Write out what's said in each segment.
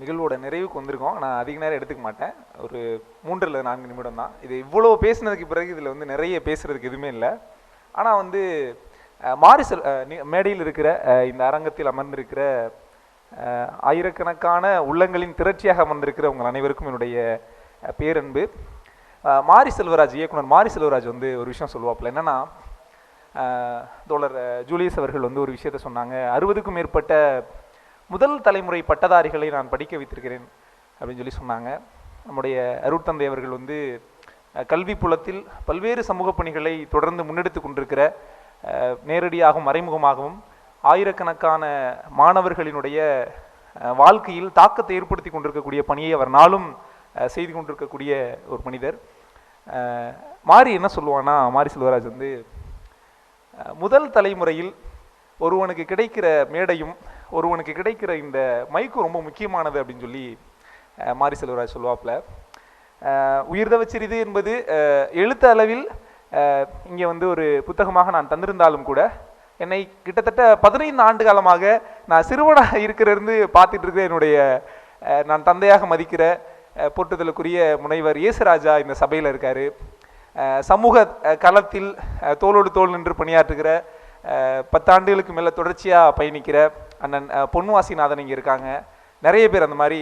நிகழ்வோட நிறைவுக்கு வந்திருக்கோம். நான் அதிக நேரம் எடுத்துக்க மாட்டேன். ஒரு மூன்றில் நான்கு நிமிடம் தான். இது இவ்வளோ பேசினதுக்கு பிறகு இதில் வந்து நிறைய பேசுகிறதுக்கு எதுவுமே இல்லை. ஆனால் வந்து மாரிசல் மேடையில் இருக்கிற இந்த அரங்கத்தில் அமர்ந்திருக்கிற ஆயிரக்கணக்கான உள்ளங்களின் திரட்சியாக அமர்ந்திருக்கிற உங்கள் அனைவருக்கும் என்னுடைய பேரன்பு. மாரி செல்வராஜ் இயக்குனர் மாரி செல்வராஜ் வந்து ஒரு விஷயம் சொல்லுவாப்புல. என்னன்னா தோழர் ஜூலியஸ் அவர்கள் வந்து ஒரு விஷயத்த சொன்னாங்க. அறுபதுக்கும் மேற்பட்ட முதல் தலைமுறை பட்டதாரிகளை நான் படிக்க வைத்திருக்கிறேன் அப்படின்னு சொல்லி சொன்னாங்க. நம்முடைய அருட்தந்தை அவர்கள் வந்து கல்வி புலத்தில் பல்வேறு சமூக பணிகளை தொடர்ந்து முன்னெடுத்து கொண்டிருக்கிற நேரடியாகவும் மறைமுகமாகவும் ஆயிரக்கணக்கான மாணவர்களினுடைய வாழ்க்கையில் தாக்கத்தை ஏற்படுத்தி கொண்டிருக்கக்கூடிய பணியை அவர் நாளும் செய்து கொண்டிருக்கக்கூடிய ஒரு மனிதர். அஹ், மாரி என்ன சொல்லுவான்னா மாரி செல்வராஜ் வந்து முதல் தலைமுறையில் ஒருவனுக்கு கிடைக்கிற மேடையும் ஒருவனுக்கு கிடைக்கிற இந்த மைக்கு ரொம்ப முக்கியமானது அப்படின்னு சொல்லி மாரி செல்வராஜ் சொல்லுவாப்புல. அஹ், உயிர்தவ சிறிது என்பது எழுத்த அளவில் இங்கே வந்து ஒரு புத்தகமாக நான் தந்திருந்தாலும் கூட என்னை கிட்டத்தட்ட பதினைந்து ஆண்டு காலமாக நான் சிறுவனாக இருக்கிறிருந்து பார்த்துட்டு இருக்கிற என்னுடைய நான் தந்தையாக மதிக்கிற போற்றுதலுக்குரிய முனைவர் இயேசுராஜா இந்த சபையில் இருக்கார். சமூக களத்தில் தோளோடு தோல் நின்று பணியாற்றுகிற பத்தாண்டுகளுக்கு மேலே தொடர்ச்சியாக பயணிக்கிற அண்ணன் பொன்வாசிநாதன் இங்கே இருக்காங்க. நிறைய பேர் அந்த மாதிரி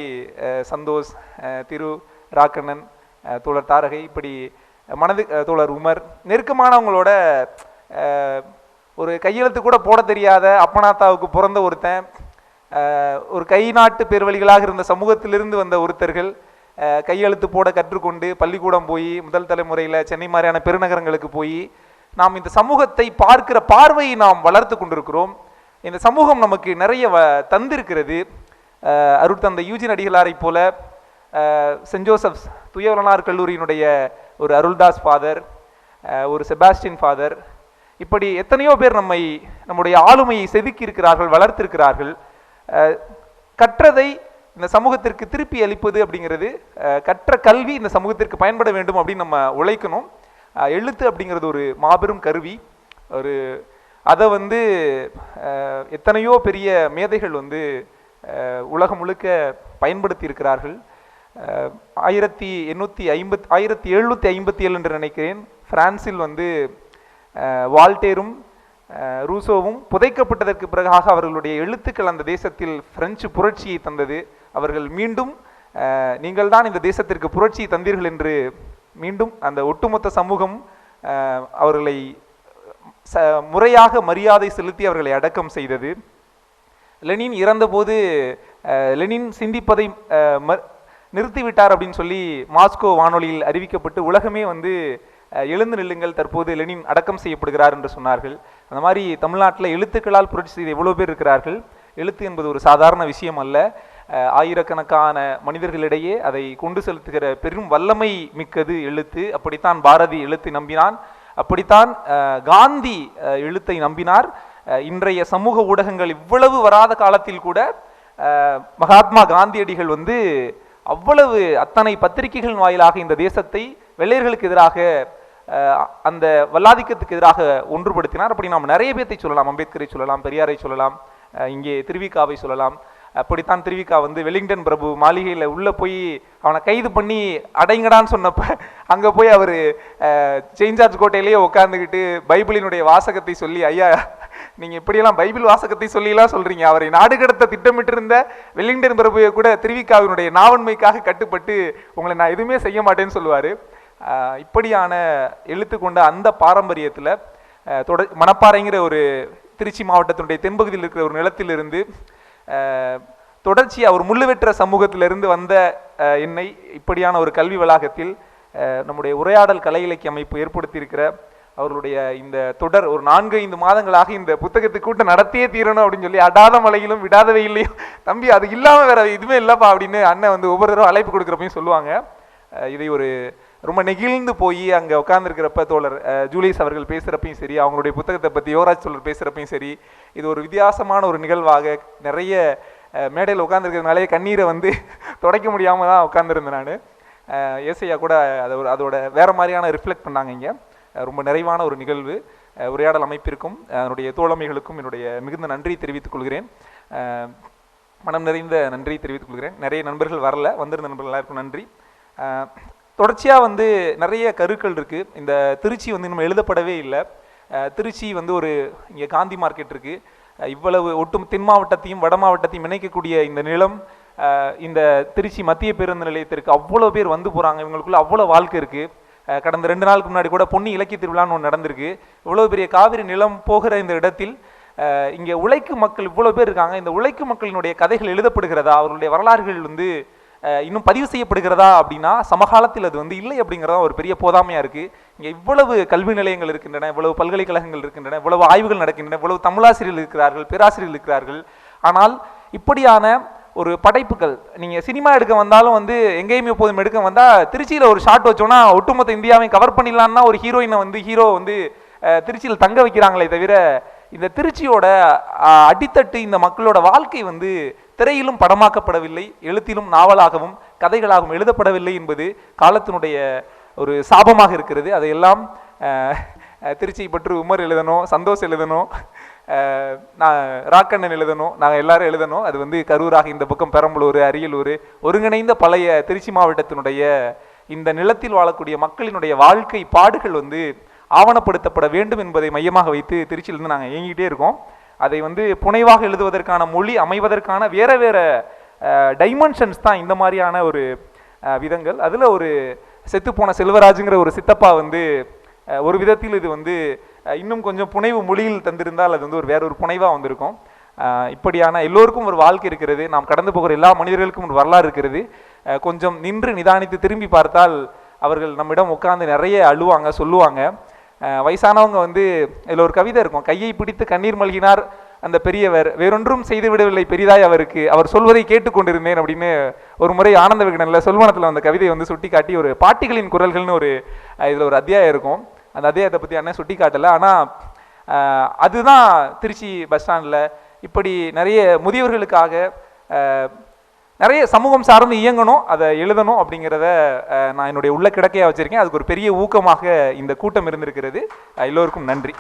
சந்தோஷ் திரு ராக்கண்ணன் தோழர் தாரகை இப்படி மனது தோழர் உமர் நெருக்கமானவங்களோட ஒரு கையெழுத்து கூட போட தெரியாத அப்பனாத்தாவுக்கு பிறந்த ஒருத்தன் ஒரு கை நாட்டு பெருவழிகளாக இருந்த சமூகத்திலிருந்து வந்த ஒருத்தர்கள் கையெழுத்து போட கற்றுக்கொண்டு பள்ளிக்கூடம் போய் முதல் தலைமுறையில் சென்னை மாதிரியான பெருநகரங்களுக்கு போய் நாம் இந்த சமூகத்தை பார்க்கிற பார்வையை நாம் வளர்த்து கொண்டிருக்கிறோம். இந்த சமூகம் நமக்கு நிறைய வ தந்திருக்கிறது. அஹ், அருட்தந்தை யூஜின் அடிகளாரைப் போல சென்ட் ஜோசப்ஸ் துயவலனார் கல்லூரியினுடைய ஒரு அருள்தாஸ் ஃபாதர் ஒரு செபாஸ்டின் ஃபாதர். இப்படி எத்தனையோ பேர் நம்மை நம்முடைய ஆளுமையை செதுக்கி இருக்கிறார்கள் வளர்த்திருக்கிறார்கள் கற்றதை இந்த சமூகத்திற்கு திருப்பி அளிப்பது அப்படிங்கிறது கற்ற கல்வி இந்த சமூகத்திற்கு பயன்பட வேண்டும் அப்படின்னு நம்ம உழைக்கணும். எழுத்து அப்படிங்கிறது ஒரு மாபெரும் கருவி. ஒரு அதை வந்து எத்தனையோ பெரிய மேதைகள் வந்து உலகம் முழுக்க பயன்படுத்தி இருக்கிறார்கள் ஆயிரத்தி எண்ணூற்றி ஐம்பத் ஆயிரத்தி எழுநூற்றி ஐம்பத்தி ஏழு என்று நினைக்கிறேன். பிரான்சில் வந்து வால்டேரும் ரூசோவும் புதைக்கப்பட்டதற்கு பிறகாக அவர்களுடைய எழுத்துக்கள் அந்த தேசத்தில் பிரெஞ்சு புரட்சியை தந்தது. அவர்கள் மீண்டும் நீங்கள் நீங்கள்தான் இந்த தேசத்திற்கு புரட்சியை தந்தீர்கள் என்று மீண்டும் அந்த ஒட்டுமொத்த சமூகம் அவர்களை ச முறையாக மரியாதை செலுத்தி அவர்களை அடக்கம் செய்தது. லெனின் இறந்தபோது லெனின் சிந்திப்பதை ம- நிறுத்திவிட்டார் அப்படின்னு சொல்லி மாஸ்கோ வானொலியில் அறிவிக்கப்பட்டு உலகமே வந்து எழுந்து நில்லுங்கள் தற்போது லெனின் அடக்கம் செய்யப்படுகிறார் என்று சொன்னார்கள். அந்த மாதிரி தமிழ்நாட்டில் எழுத்துக்களால் புரட்சி செய்த எவ்வளோ பேர் இருக்கிறார்கள்? எழுத்து என்பது ஒரு சாதாரண விஷயம் அல்ல. ஆயிரக்கணக்கான மனிதர்களிடையே அதை கொண்டு செலுத்துகிற பெரும் வல்லமை மிக்கது எழுத்து. அப்படித்தான் பாரதி எழுத்து நம்பினான். அப்படித்தான் காந்தி எழுத்தை நம்பினார். இன்றைய சமூக ஊடகங்கள் இவ்வளவு வராத காலத்தில் கூட மகாத்மா காந்தியடிகள் வந்து அவ்வளவு அத்தனை பத்திரிகைகள் வாயிலாக இந்த தேசத்தை வெள்ளையர்களுக்கு எதிராக அந்த வல்லாதிக்கத்துக்கு எதிராக ஒன்றுபடுத்தினார். அப்படி நாம் நிறைய பேர்த்தை சொல்லலாம். அம்பேத்கரை சொல்லலாம் பெரியாரை சொல்லலாம் இங்கே திருவிக்காவை சொல்லலாம். அப்படித்தான் திருவிக்கா வந்து வெலிங்டன் பிரபு மாளிகையில் உள்ளே போய் அவனை கைது பண்ணி அடைங்கடான்னு சொன்னப்ப அங்கே போய் அவர் செயின்சார்ஜ் கோட்டையிலேயே உட்காந்துக்கிட்டு பைபிளினுடைய வாசகத்தை சொல்லி ஐயா நீங்கள் இப்படியெல்லாம் பைபிள் வாசகத்தை சொல்லிலாம் சொல்கிறீங்க அவரை நாடு கடத்த திட்டமிட்டிருந்த வெலிங்டன் பிரபுவை கூட திருவிக்காவினுடைய நாவன்மைக்காக கட்டுப்பட்டு உங்களை நான் எதுவுமே செய்ய மாட்டேன்னு சொல்லுவார். இப்படியான எழுத்து கொண்ட அந்த பாரம்பரியத்தில் தொட மணப்பாறைங்கிற ஒரு திருச்சி மாவட்டத்தினுடைய தென்பகுதியில் இருக்கிற ஒரு நிலத்திலிருந்து தொடர்ச்சியாக ஒரு முள்ளு சமூகத்திலிருந்து வந்த என்னை இப்படியான ஒரு கல்வி வளாகத்தில் நம்முடைய உரையாடல் கலை இலக்கிய அமைப்பு ஏற்படுத்தியிருக்கிற அவர்களுடைய இந்த தொடர் ஒரு நான்கு ஐந்து மாதங்களாக இந்த புத்தகத்தை கூட்டம் நடத்தியே தீரணும் அப்படின்னு சொல்லி அடாத மலையிலும் விடாத வெயிலையும் தம்பி அது இல்லாமல் வேற எதுவுமே இல்லைப்பா அப்படின்னு அண்ணன் வந்து ஒவ்வொரு தடவை அழைப்பு கொடுக்குறப்பையும் சொல்லுவாங்க. இதை ஒரு ரொம்ப நெகிழ்ந்து போய் அங்கே உட்காந்துருக்கிறப்ப தோழர் ஜூலியஸ் அவர்கள் பேசுகிறப்பையும் சரி அவங்களுடைய புத்தகத்தை பற்றி யுவராஜ் தோழர் பேசுகிறப்பையும் சரி இது ஒரு வித்தியாசமான ஒரு நிகழ்வாக நிறைய மேடையில் உட்காந்துருக்கிறதுனாலே கண்ணீரை வந்து துடைக்க முடியாமல் தான் உட்காந்துருந்தேன் நான். ஏசையா கூட அதை ஒரு அதோட வேறு மாதிரியான ரிஃப்ளெக்ட் பண்ணாங்க இங்கே. ரொம்ப நிறைவான ஒரு நிகழ்வு. உரையாடல் அமைப்பிற்கும் அதனுடைய தோழமைகளுக்கும் என்னுடைய மிகுந்த நன்றி தெரிவித்துக் கொள்கிறேன். மனம் நிறைந்த நன்றி தெரிவித்துக் கொள்கிறேன். நிறைய நண்பர்கள் வரல வந்திருந்த நண்பர்கள் எல்லாருக்கும் நன்றி. தொடர்ச்சியாக வந்து நிறைய கருக்கள் இருக்குது இந்த திருச்சி வந்து இன்னும் எழுதப்படவே இல்லை. திருச்சி வந்து ஒரு இங்கே காந்தி மார்க்கெட் இருக்குது இவ்வளவு ஒட்டும் தென் மாவட்டத்தையும் வட மாவட்டத்தையும் இணைக்கக்கூடிய இந்த நிலம் இந்த திருச்சி மத்திய பேருந்து நிலையத்திற்கு அவ்வளோ பேர் வந்து போகிறாங்க இவங்களுக்குள்ள அவ்வளோ வாழ்க்கை இருக்குது கடந்த ரெண்டு நாளுக்கு முன்னாடி கூட பொன்னி இலக்கிய திருவிழான்னு ஒன்று நடந்திருக்கு. இவ்வளோ பெரிய காவிரி நிலம் போகிற இந்த இடத்தில் இங்கே உழைக்கும் மக்கள் இவ்வளோ பேர் இருக்காங்க. இந்த உழைக்கும் மக்களினுடைய கதைகள் எழுதப்படுகிறதா? அவர்களுடைய வரலாறுகள் வந்து இன்னும் பதிவு செய்யப்படுகிறதா அப்படின்னா சமகாலத்தில் அது வந்து இல்லை அப்படிங்கிறதா ஒரு பெரிய போதாமையாக இருக்குது இங்கே இவ்வளவு கல்வி நிலையங்கள் இருக்கின்றன இவ்வளவு பல்கலைக்கழகங்கள் இருக்கின்றன இவ்வளவு ஆய்வுகள் நடக்கின்றன இவ்வளவு தமிழாசிரியர்கள் இருக்கிறார்கள் பேராசிரியர்கள் இருக்கிறார்கள். ஆனால் இப்படியான ஒரு படைப்புகள் நீங்கள் சினிமா எடுக்க வந்தாலும் வந்து எங்கேயுமே எப்போதும் எடுக்க வந்தால் திருச்சியில் ஒரு ஷாட் வச்சோன்னா ஒட்டுமொத்த இந்தியாவையும் கவர் பண்ணிடலான்னா ஒரு ஹீரோயினை வந்து ஹீரோ வந்து திருச்சியில் தங்க வைக்கிறாங்களே தவிர இந்த திருச்சியோட அடித்தட்டு இந்த மக்களோட வாழ்க்கை வந்து திரையிலும் படமாக்கப்படவில்லை எழுத்திலும் நாவலாகவும் கதைகளாகவும் எழுதப்படவில்லை என்பது காலத்தினுடைய ஒரு சாபமாக இருக்கிறது. அதையெல்லாம் திருச்சியை பற்றி உமர் எழுதணும் சந்தோஷ் எழுதணும் நான் ராக்கண்ணன் எழுதணும் நாங்கள் எல்லாரும் எழுதணும் அது வந்து கரூராக இந்த பக்கம் பெரம்பலூர் அரியலூர் ஒருங்கிணைந்த பழைய திருச்சி மாவட்டத்தினுடைய இந்த நிலத்தில் வாழக்கூடிய மக்களினுடைய வாழ்க்கை பாடுகள் வந்து ஆவணப்படுத்தப்பட வேண்டும் என்பதை மையமாக வைத்து திருச்சியிலிருந்து நாங்கள் இயங்கிட்டே இருக்கோம். அதை வந்து புனைவாக எழுதுவதற்கான மொழி அமைவதற்கான வேற வேற டைமென்ஷன்ஸ் தான் இந்த மாதிரியான ஒரு விதங்கள். அதில் ஒரு செத்துப்போன செல்வராஜுங்கிற ஒரு சித்தப்பா வந்து ஒரு விதத்தில் இது வந்து இன்னும் கொஞ்சம் புனைவு மொழியில் தந்திருந்தால் அது வந்து ஒரு வேற ஒரு புனைவாக வந்திருக்கும் இப்படியான எல்லோருக்கும் ஒரு வாழ்க்கை இருக்கிறது. நாம் கடந்து போகிற எல்லா மனிதர்களுக்கும் ஒரு வரலாறு இருக்கிறது. கொஞ்சம் நின்று நிதானித்து திரும்பி பார்த்தால் அவர்கள் நம்மிடம் உட்கார்ந்து நிறைய அழுவாங்க சொல்லுவாங்க. வயசானவங்க வந்து இதில் ஒரு கவிதை இருக்கும். கையை பிடித்து கண்ணீர் மல்கினார் அந்த பெரியவர். வேறொன்றும் செய்து விடவில்லை பெரிதாய் அவருக்கு. அவர் சொல்வதை கேட்டுக்கொண்டிருந்தேன் அப்படின்னு ஒரு முறை ஆனந்த விகடனில் சொல்வனத்தில் அந்த கவிதையை வந்து சுட்டி காட்டி ஒரு பாட்டிகளின் குரல்கள்னு ஒரு இதில் ஒரு அத்தியாயம் இருக்கும். அந்த அத்தியாயத்தை பற்றி அண்ணன் சுட்டி காட்டலை ஆனால் அதுதான் திருச்சி பஸ் ஸ்டாண்டில் இப்படி நிறைய முதியவர்களுக்காக நிறைய சமூகம் சார்ந்து இயங்கணும் அதை எழுதணும் அப்படிங்கிறத நான் என்னுடைய உள்ள கிடக்கையாக வச்சிருக்கேன். அதுக்கு ஒரு பெரிய ஊக்கமாக இந்த கூட்டம் இருந்திருக்கிறது. எல்லோருக்கும் நன்றி.